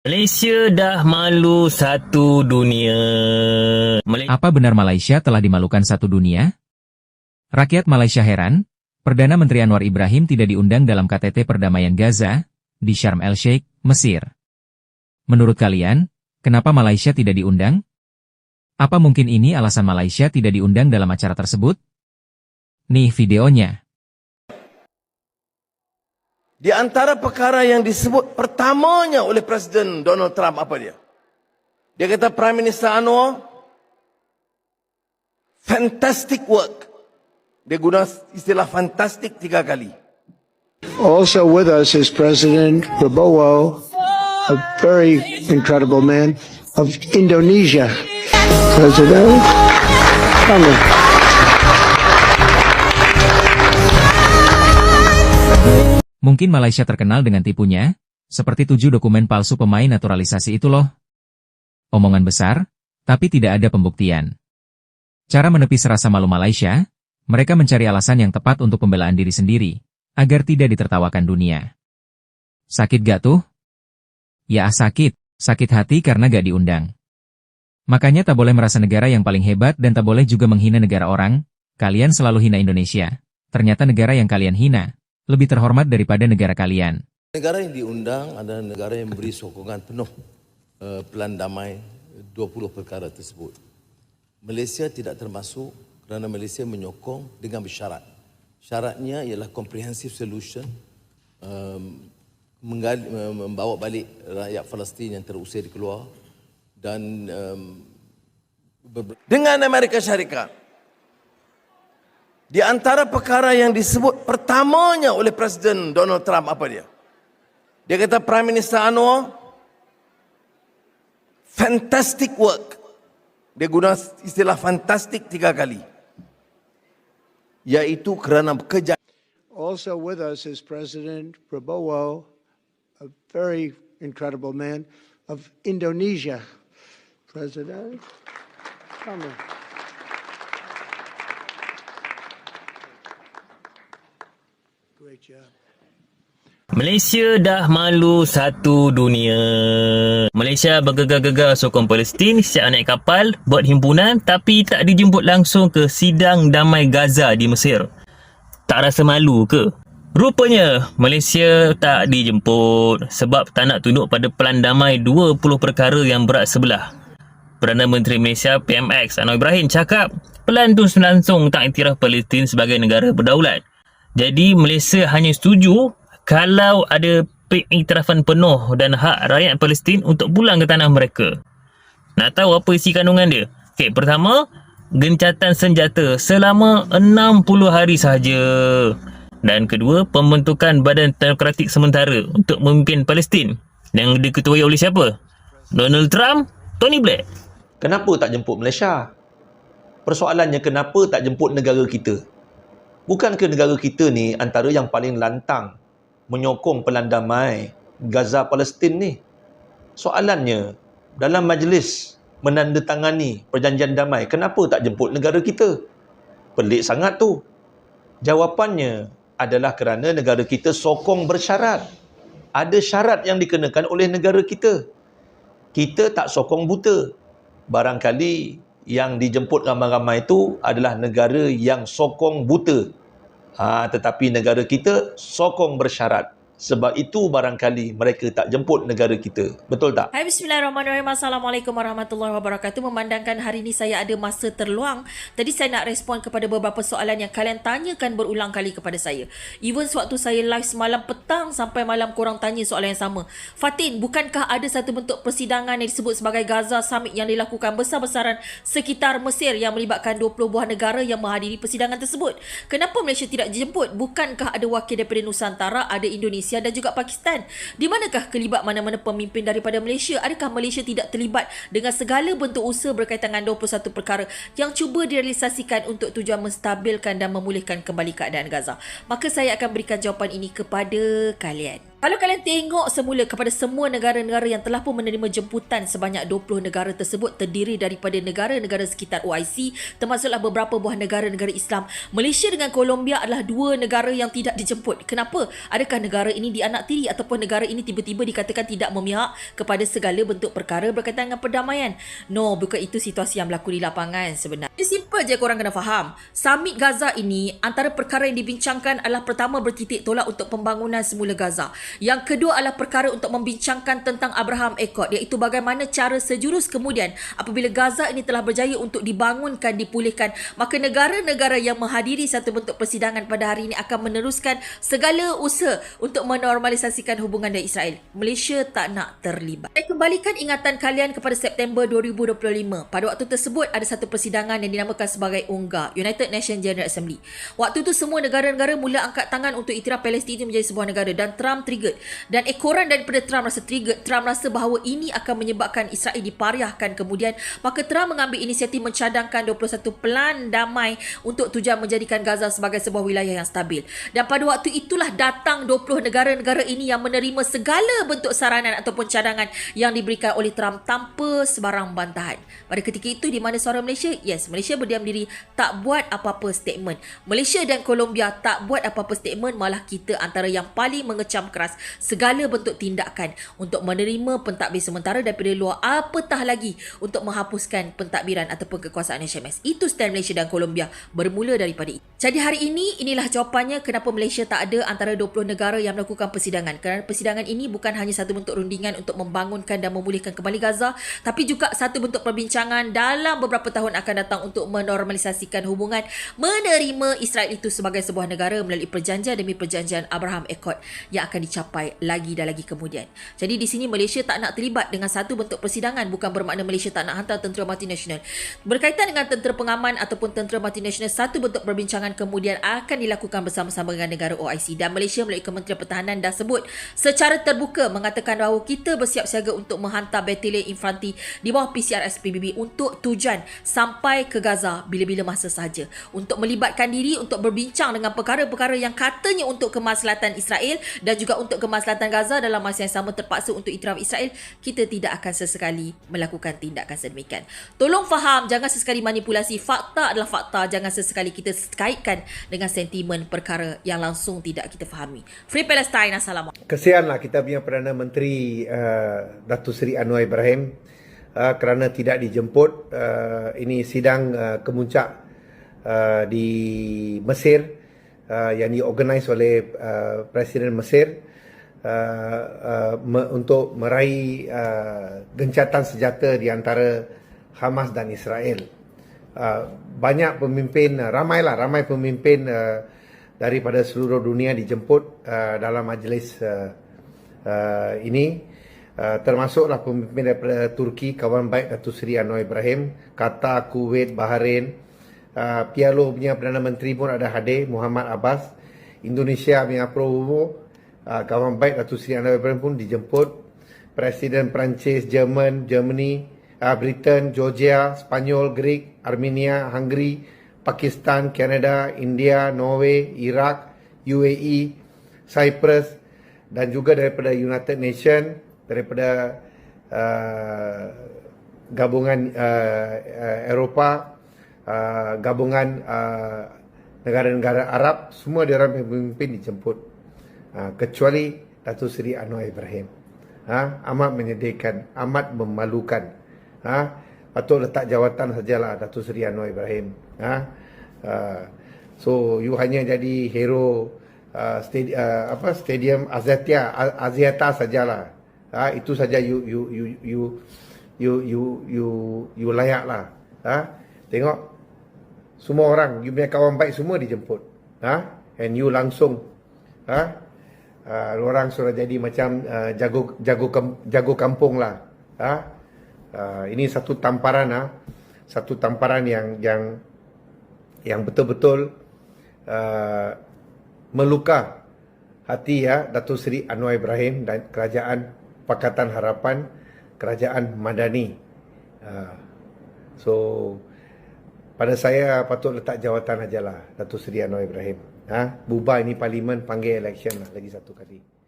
Malaysia dah malu satu dunia. Malaysia Apa benar Malaysia telah dimalukan satu dunia? Rakyat Malaysia heran, Perdana Menteri Anwar Ibrahim tidak diundang dalam KTT Perdamaian Gaza di Sharm el-Sheikh, Mesir. Menurut kalian, kenapa Malaysia tidak diundang? Apa mungkin ini alasan Malaysia tidak diundang dalam acara tersebut? Nih videonya. Di antara perkara yang disebut pertamanya oleh Presiden Donald Trump apa dia? Dia kata Prime Minister Anwar fantastic work. Dia guna istilah fantastic tiga kali. Also with us is President Prabowo, a very incredible man of Indonesia. President, come on. Mungkin Malaysia terkenal dengan tipunya, seperti tujuh dokumen palsu pemain naturalisasi itu loh. Omongan besar, tapi tidak ada pembuktian. Cara menepis rasa malu Malaysia, mereka mencari alasan yang tepat untuk pembelaan diri sendiri, agar tidak ditertawakan dunia. Sakit gak tuh? Ya sakit, sakit hati karena gak diundang. Makanya tak boleh merasa negara yang paling hebat dan tak boleh juga menghina negara orang, kalian selalu hina Indonesia. Ternyata negara yang kalian hina, lebih terhormat daripada negara kalian. Negara yang diundang adalah negara yang memberi sokongan penuh uh, pelan damai 20 perkara tersebut. Malaysia tidak termasuk kerana Malaysia menyokong dengan bersyarat. Syaratnya ialah comprehensive solution um, membawa balik rakyat Palestin yang terusir keluar dan um, dengan Amerika Syarikat. Di antara perkara yang disebut pertamanya oleh Presiden Donald Trump apa dia? Dia kata Prime Minister Anwar fantastic work. Dia guna istilah fantastic tiga kali. Iaitu kerana kerja Also with us is President Prabowo, a very incredible man of Indonesia. President, come on. Malaysia dah malu satu dunia. Malaysia bergegar-gegar sokong Palestin siap naik kapal, buat himpunan tapi tak dijemput langsung ke sidang damai Gaza di Mesir. Tak rasa malu ke? Rupanya Malaysia tak dijemput sebab tak nak tunduk pada pelan damai 20 perkara yang berat sebelah. Perdana Menteri Malaysia PMX Anwar Ibrahim cakap pelan tu langsung tak iktiraf Palestin sebagai negara berdaulat. Jadi Malaysia hanya setuju kalau ada pengiktirafan penuh dan hak rakyat Palestin untuk pulang ke tanah mereka. Nak tahu apa isi kandungan dia? Okey, pertama, gencatan senjata selama 60 hari sahaja. Dan kedua, pembentukan Badan Demokratik Sementara untuk memimpin Palestin yang diketuai oleh siapa? Donald Trump, Tony Blair. Kenapa tak jemput Malaysia? Persoalannya kenapa tak jemput negara kita? Bukankah negara kita ni antara yang paling lantang menyokong pelan damai Gaza Palestin ni? Soalannya, dalam majlis menandatangani perjanjian damai, kenapa tak jemput negara kita? Pelik sangat tu. Jawapannya adalah kerana negara kita sokong bersyarat. Ada syarat yang dikenakan oleh negara kita. Kita tak sokong buta. Barangkali yang dijemput ramai-ramai itu adalah negara yang sokong buta. Ha, tetapi negara kita sokong bersyarat. Sebab itu barangkali mereka tak jemput negara kita. Betul tak? Hai Bismillahirrahmanirrahim Assalamualaikum warahmatullahi wabarakatuh Memandangkan hari ini saya ada masa terluang Tadi saya nak respon kepada beberapa soalan yang kalian tanyakan berulang kali kepada saya Even sewaktu saya live semalam petang Sampai malam korang tanya soalan yang sama Fatin, bukankah ada satu bentuk persidangan yang disebut sebagai Gaza Summit Yang dilakukan besar-besaran sekitar Mesir Yang melibatkan 20 buah negara yang menghadiri persidangan tersebut Kenapa Malaysia tidak dijemput? Bukankah ada wakil daripada Nusantara, ada Indonesia dan juga Pakistan. Di manakah kelibat mana-mana pemimpin daripada Malaysia? Adakah Malaysia tidak terlibat dengan segala bentuk usaha berkaitan dengan 21 perkara yang cuba direalisasikan untuk tujuan menstabilkan dan memulihkan kembali keadaan Gaza? Maka saya akan berikan jawapan ini kepada kalian. Kalau kalian tengok semula kepada semua negara-negara yang telah pun menerima jemputan sebanyak 20 negara tersebut terdiri daripada negara-negara sekitar OIC termasuklah beberapa buah negara-negara Islam. Malaysia dengan Colombia adalah dua negara yang tidak dijemput. Kenapa? Adakah negara ini dianaktiri ataupun negara ini tiba-tiba dikatakan tidak memihak kepada segala bentuk perkara berkaitan dengan perdamaian? No, bukan itu situasi yang berlaku di lapangan sebenarnya. Simple je korang kena faham. Summit Gaza ini antara perkara yang dibincangkan adalah pertama bertitik tolak untuk pembangunan semula Gaza. Yang kedua adalah perkara untuk membincangkan tentang Abraham Accord iaitu bagaimana cara sejurus kemudian apabila Gaza ini telah berjaya untuk dibangunkan, dipulihkan, maka negara-negara yang menghadiri satu bentuk persidangan pada hari ini akan meneruskan segala usaha untuk menormalisasikan hubungan dengan Israel. Malaysia tak nak terlibat. Saya kembalikan ingatan kalian kepada September 2025. Pada waktu tersebut ada satu persidangan yang dinamakan sebagai UNGA, United Nations General Assembly. Waktu itu semua negara-negara mula angkat tangan untuk iktiraf Palestin menjadi sebuah negara dan Trump triggered. Dan ekoran daripada Trump rasa triggered. Trump rasa bahawa ini akan menyebabkan Israel dipariahkan kemudian. Maka Trump mengambil inisiatif mencadangkan 21 pelan damai untuk tujuan menjadikan Gaza sebagai sebuah wilayah yang stabil. Dan pada waktu itulah datang 20 negara-negara ini yang menerima segala bentuk saranan ataupun cadangan yang diberikan oleh Trump tanpa sebarang bantahan. Pada ketika itu di mana suara Malaysia? Yes Malaysia berdiam diri tak buat apa-apa statement. Malaysia dan Colombia tak buat apa-apa statement malah kita antara yang paling mengecam keras segala bentuk tindakan untuk menerima pentadbir sementara daripada luar apatah lagi untuk menghapuskan pentadbiran ataupun kekuasaan HMS. Itu stand Malaysia dan Colombia bermula daripada itu. Jadi hari ini inilah jawapannya kenapa Malaysia tak ada antara 20 negara yang melakukan persidangan. Kerana persidangan ini bukan hanya satu bentuk rundingan untuk membangunkan dan memulihkan kembali Gaza tapi juga satu bentuk perbincangan dalam beberapa tahun akan datang untuk menormalisasikan hubungan menerima Israel itu sebagai sebuah negara melalui perjanjian demi perjanjian Abraham Accord yang akan dicapai lagi dan lagi kemudian. Jadi di sini Malaysia tak nak terlibat dengan satu bentuk persidangan bukan bermakna Malaysia tak nak hantar tentera multinasional. Berkaitan dengan tentera pengaman ataupun tentera multinasional, satu bentuk perbincangan kemudian akan dilakukan bersama-sama dengan negara OIC dan Malaysia melalui Kementerian Pertahanan dah sebut secara terbuka mengatakan bahawa kita bersiap siaga untuk menghantar batalion infanti di bawah PCRS PBB untuk tujuan sampai ke Gaza bila-bila masa sahaja untuk melibatkan diri untuk berbincang dengan perkara-perkara yang katanya untuk kemaslahatan Israel dan juga untuk kemaslahatan Gaza dalam masa yang sama terpaksa untuk itiraf Israel, kita tidak akan sesekali melakukan tindakan sedemikian. Tolong faham, jangan sesekali manipulasi. Fakta adalah fakta, jangan sesekali kita kaitkan dengan sentimen perkara yang langsung tidak kita fahami. Free Palestine, Assalamualaikum. Kesianlah kita punya Perdana Menteri uh, Datuk Seri Anwar Ibrahim uh, kerana tidak dijemput. Uh, ini sidang uh, kemuncak uh, di Mesir uh, yang diorganisasi oleh uh, Presiden Mesir uh, uh, me, untuk meraih uh, gencatan senjata di antara Hamas dan Israel. Uh, banyak pemimpin, uh, ramailah ramai pemimpin uh, daripada seluruh dunia dijemput uh, dalam majlis uh, uh, ini. Uh, termasuklah pemimpin daripada Turki, kawan baik Datuk Seri Anwar Ibrahim, Qatar, Kuwait, Bahrain, uh, PLO punya Perdana Menteri pun ada hadir, Muhammad Abbas, Indonesia punya Provo, uh, kawan baik Datuk Seri Anwar Ibrahim pun dijemput, Presiden Perancis, Jerman, Germany, uh, Britain, Georgia, Spanyol, Greek, Armenia, Hungary, Pakistan, Canada, India, Norway, Iraq, UAE, Cyprus dan juga daripada United Nations, daripada uh, gabungan uh, uh, Eropah, uh, gabungan uh, negara-negara Arab, semua dia orang pemimpin dijemput. Uh, kecuali Datuk Seri Anwar Ibrahim. Ha, amat menyedihkan, amat memalukan. Ha, patut letak jawatan sajalah Datuk Seri Anwar Ibrahim. Ha, uh, so you hanya jadi hero uh, stadi- uh, apa stadium Aziata Aziata sajalah. Ha, itu saja you you you you you you you, you layak lah. Ha? Tengok semua orang, you punya kawan baik semua dijemput. Ha? And you langsung ha? Uh, orang sudah jadi macam uh, jago jago jago kampung lah. Ha? Uh, ini satu tamparan ha? satu tamparan yang yang yang betul-betul uh, meluka hati ya Datuk Seri Anwar Ibrahim dan kerajaan Pakatan Harapan Kerajaan Madani. Uh, so pada saya patut letak jawatan ajalah Datuk Seri Anwar Ibrahim. Ha? Bubar ini parlimen panggil election lah lagi satu kali.